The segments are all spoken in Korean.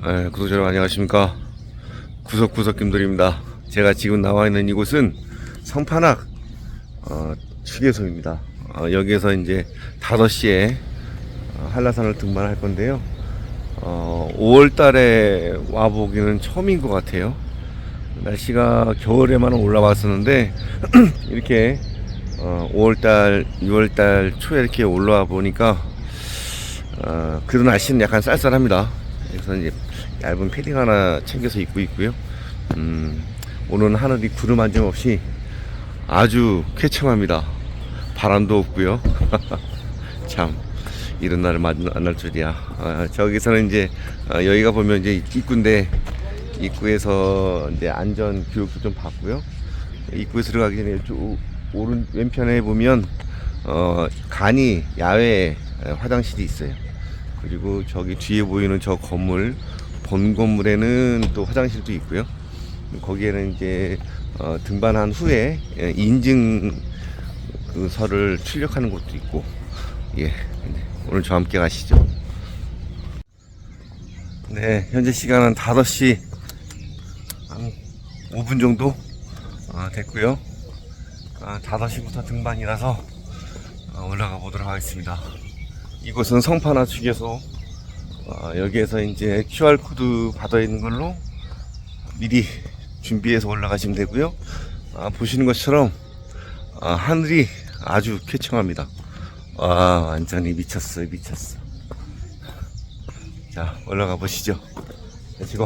네, 구독자 여러분 안녕하십니까? 구석구석김들입니다. 제가 지금 나와 있는 이곳은 성판악 어, 휴게소입니다. 어, 여기에서 이제 5시에 어, 한라산을 등반할 건데요. 어, 5월 달에 와보기는 처음인 것 같아요. 날씨가 겨울에만 올라왔었는데 이렇게 어, 5월달, 6월달 초에 이렇게 올라와 보니까 어, 그래도 날씨는 약간 쌀쌀합니다. 그래서 이제 얇은 패딩 하나 챙겨서 입고 있고요. 음, 오늘은 하늘이 구름 한 점 없이 아주 쾌청합니다. 바람도 없고요. 참 이런 날을 만날 줄이야. 아, 저기서는 이제 아, 여기가 보면 이제 입구인데 입구에서 이제 안전 교육도 좀 받고요. 입구에서 들어가기 전에 쭉 오른 왼편에 보면 어 간이 야외 화장실이 있어요. 그리고 저기 뒤에 보이는 저 건물 본 건물에는 또 화장실도 있고요. 거기에는 이제 어, 등반한 후에 예, 인증 그 서를 출력하는 곳도 있고 예 네, 오늘 저와 함께 가시죠. 네 현재 시간은 5시 한 5분 정도 아, 됐고요. 아, 5시부터 등반이라서 아, 올라가 보도록 하겠습니다. 이곳은 성파나 휴게소. 아, 여기에서 이제 QR코드 받아 있는 걸로 미리 준비해서 올라가시면 되고요. 아, 보시는 것처럼 아, 하늘이 아주 쾌청합니다. 와, 완전히 미쳤어요, 미쳤어. 자, 올라가 보시죠. let's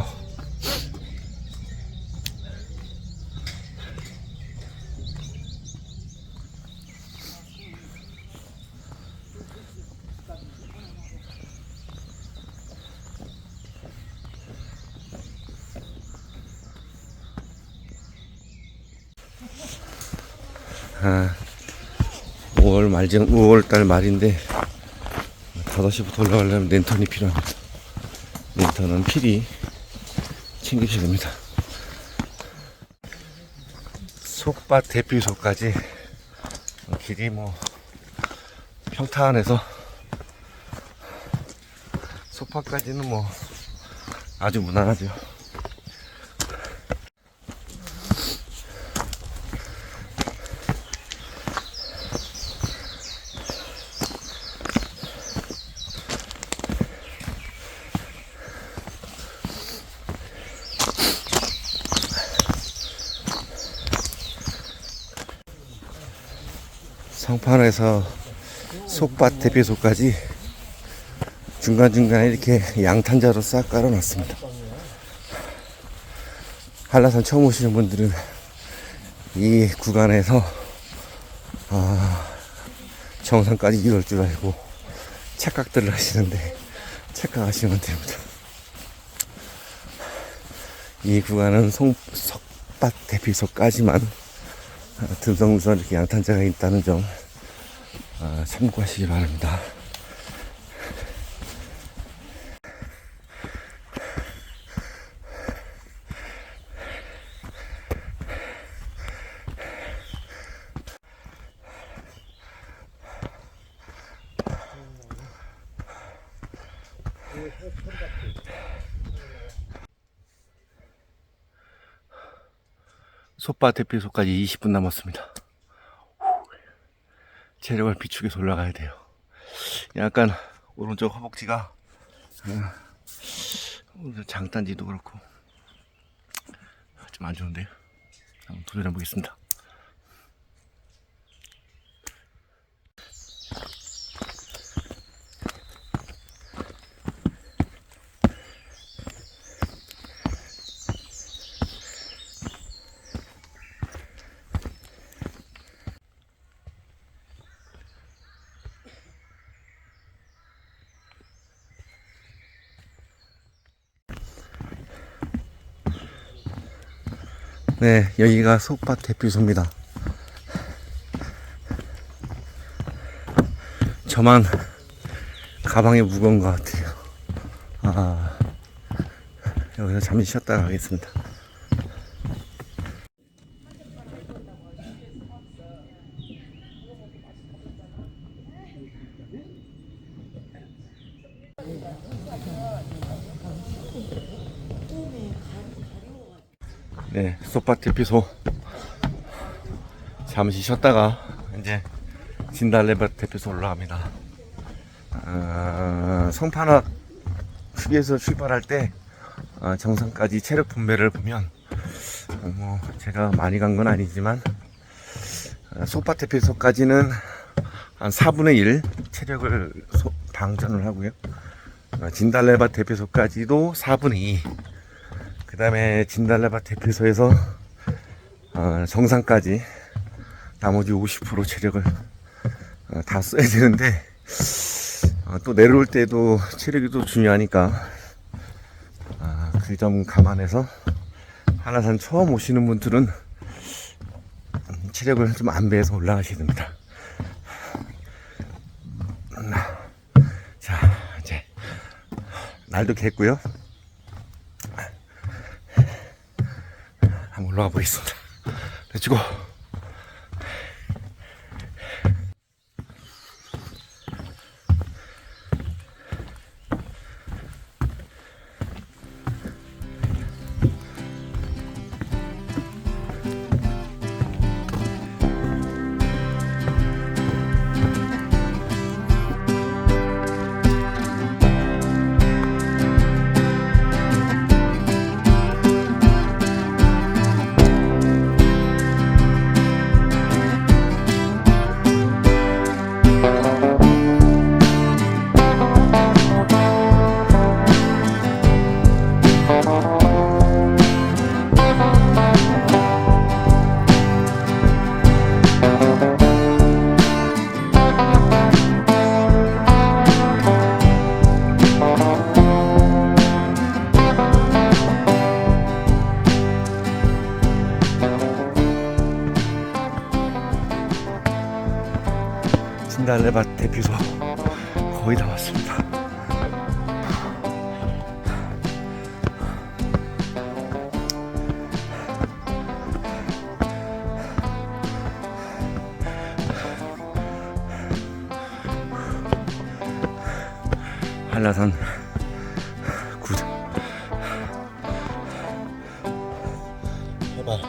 아, 5월 말정, 5월 달 말인데, 5시부터 올라가려면 랜턴이 필요합니다. 랜턴은 필히 챙기셔야 됩니다. 속밭 대피소까지 길이 뭐 평탄해서 속밭까지는 뭐 아주 무난하죠. 성판에서 속밭 대피소까지 중간중간에 이렇게 양탄자로 싹 깔아놨습니다. 한라산 처음 오시는 분들은 이 구간에서 아, 정상까지 이럴 줄 알고 착각들을 하시는데 착각하시면 됩니다. 이 구간은 송, 석밭 대피소까지만 듬성듬성 이렇게 양탄자가 있다는 점 아, 참고하시기 바랍니다. 솥밭 대피소까지 20분 남았습니다. 체력을 비축해서 올라가야 돼요. 약간 오른쪽 허벅지가 어, 장단지도 그렇고 좀 안 좋은데요. 한번 도전해 보겠습니다. 네, 여기가 속밭 대피소입니다. 저만 가방이 무거운 것 같아요. 아, 여기서 잠시 쉬었다 가겠습니다. 네, 소파 대피소 잠시 쉬었다가 이제 진달래밭 대피소 올라갑니다. 아, 성판악 휴게소 출발할 때 아, 정상까지 체력 분배를 보면 어, 뭐 제가 많이 간 건 아니지만 아, 소파 대피소까지는 한 4분의 1 체력을 소- 방전을 하고요. 어, 진달래밭 대피소까지도 4분의 2. 그 다음에 진달래밭 대피소에서 어, 정상까지 나머지 50% 체력을 어, 다 써야 되는데 어, 또 내려올 때도 체력이 또 중요하니까 그점 감안해서 한라산 처음 오시는 분들은 음, 체력을 좀 안배해서 올라가셔야 됩니다. 음, 자, 이제 날도 겠고요. 한번 올라가 보겠습니다. 렛츠고. 한라산 굿 해발.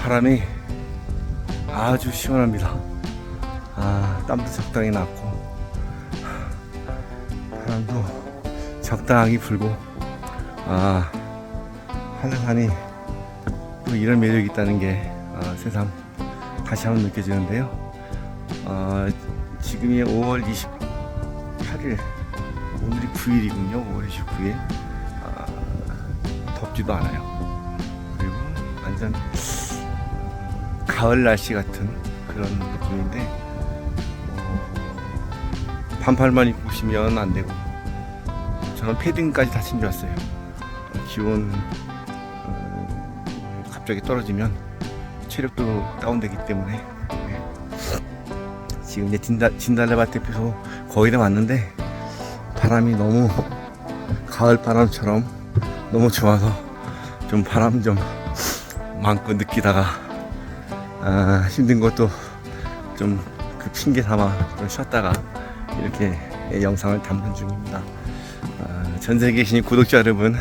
바람이 아주 시원합니다. 아, 땀도 적당히 났고, 바람도 적당히 불고, 아, 한라산이 또 이런 매력이 있다는 게 아, 새삼 다시 한번 느껴지는데요. 아, 지금이 5월 28일, 오늘이 9일이군요. 5월 29일. 아, 덥지도 않아요. 그리고 완전 가을 날씨 같은 그런 느낌인데 어, 반팔만 입고 오시면 안 되고 저는 패딩까지 다 챙겨왔어요. 어, 기온 어, 갑자기 떨어지면 체력도 다운되기 때문에 네. 지금 이제 진달, 진달래밭 대피소 거의 다 왔는데 바람이 너무 가을 바람처럼 너무 좋아서 좀 바람 좀 마음껏 느끼다가 아, 힘든 것도 좀 그 핑계 삼아 좀 쉬었다가 이렇게 영상을 담는 중입니다. 아, 전 세계에 계신 구독자 여러분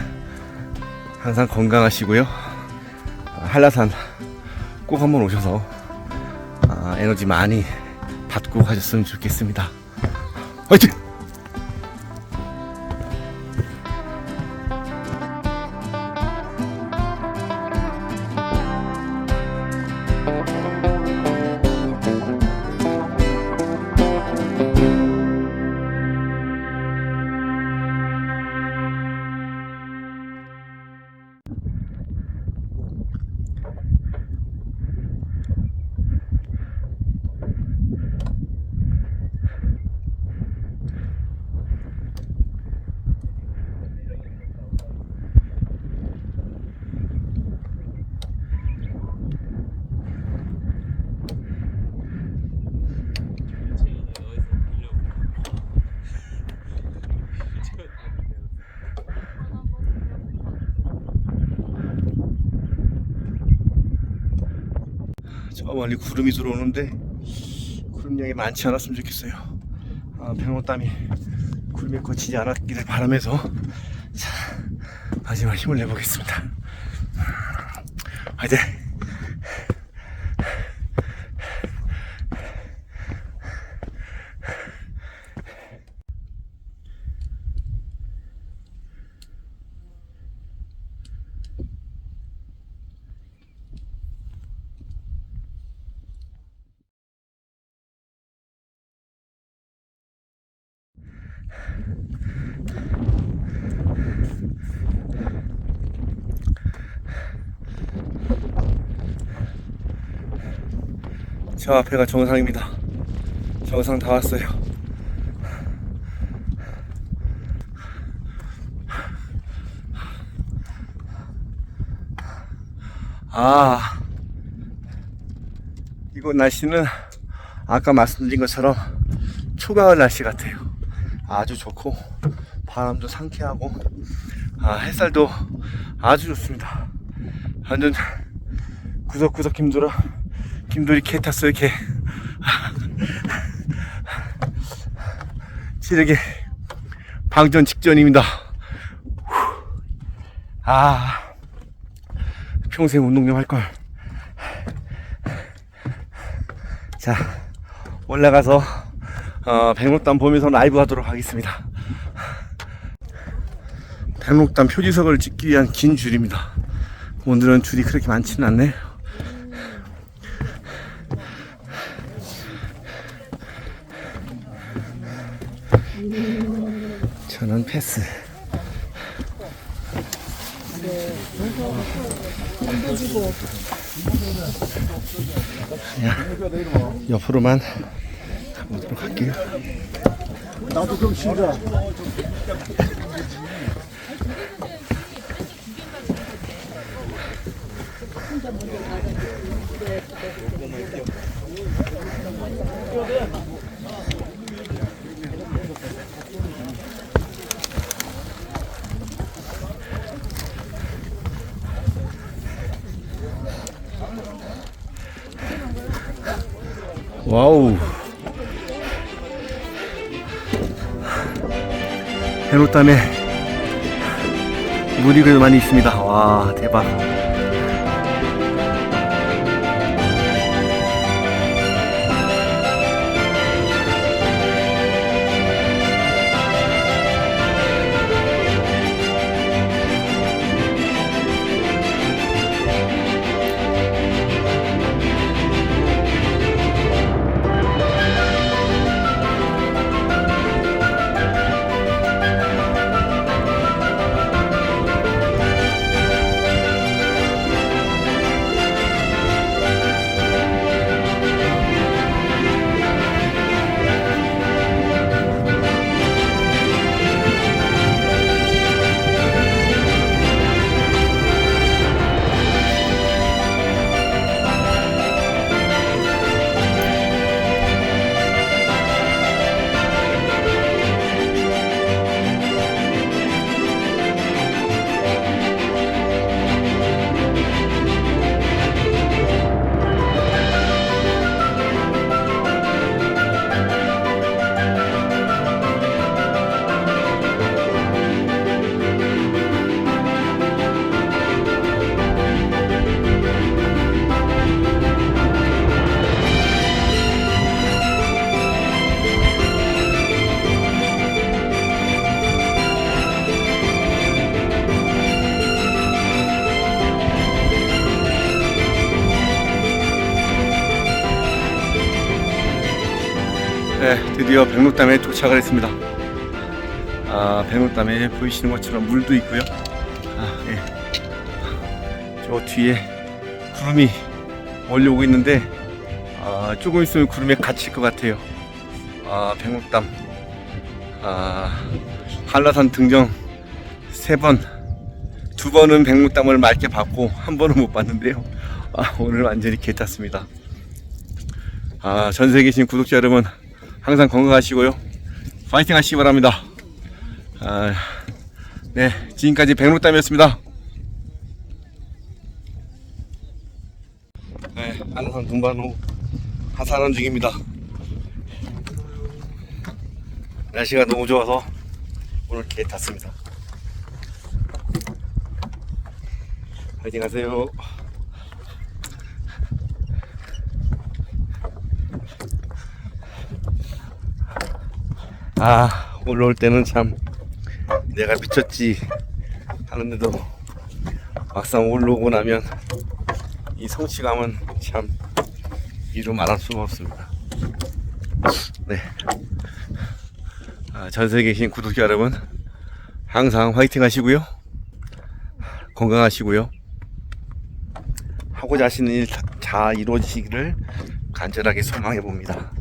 항상 건강하시고요. 아, 한라산 꼭 한번 오셔서 아, 에너지 많이 받고 가셨으면 좋겠습니다. 화이팅! 저 멀리 구름이 들어오는데 구름량이 많지 않았으면 좋겠어요. 아, 백로땀이 구름에 거치지 않았기를 바라면서 자 마지막 힘을 내보겠습니다. 화이팅! 저 앞에가 정상입니다. 정상 다 왔어요. 아, 이곳 날씨는 아까 말씀드린 것처럼 초가을 날씨 같아요. 아주 좋고 바람도 상쾌하고 아, 햇살도 아주 좋습니다. 완전 구석구석 김돌아 김돌이 개 탔어요 개. 지르게 방전 직전입니다. 후. 아 평생 운동 좀 할걸. 자 올라가서 어, 백록담 보면서 라이브 하도록 하겠습니다. 백록담 표지석을 찍기 위한 긴 줄입니다. 오늘은 줄이 그렇게 많지는 않네요 저는 패스. 그냥 옆으로만 가보도록 할게요. 나도 좀 쉬자. 와우. 물이 그래도 많이 있습니다. 와, 대박. 드디어 백록담에 도착을 했습니다. 아, 백록담에 보이시는 것처럼 물도 있고요. 아, 예. 저 뒤에 구름이 몰려오고 있는데 아, 조금 있으면 구름에 갇힐 것 같아요. 아, 백록담. 아, 한라산 등정 세 번, 두 번은 백록담을 맑게 봤고 한 번은 못 봤는데요. 아, 오늘 완전히 개 탔습니다. 아, 전세에 계신 구독자 여러분 항상 건강하시고요. 파이팅 하시기 바랍니다. 아, 네, 지금까지 백록담이었습니다. 네, 등반 후 하산한 중입니다. 날씨가 너무 좋아서 오늘 개 탔습니다. 파이팅 하세요. 아, 올라올 때는 참 내가 미쳤지 하는데도 막상 올라오고 나면 이 성취감은 참 이루 말할 수가 없습니다. 네. 아, 전 세계에 계신 구독자 여러분, 항상 화이팅 하시고요. 건강하시고요. 하고자 하시는 일 다 이루어지시기를 간절하게 소망해 봅니다.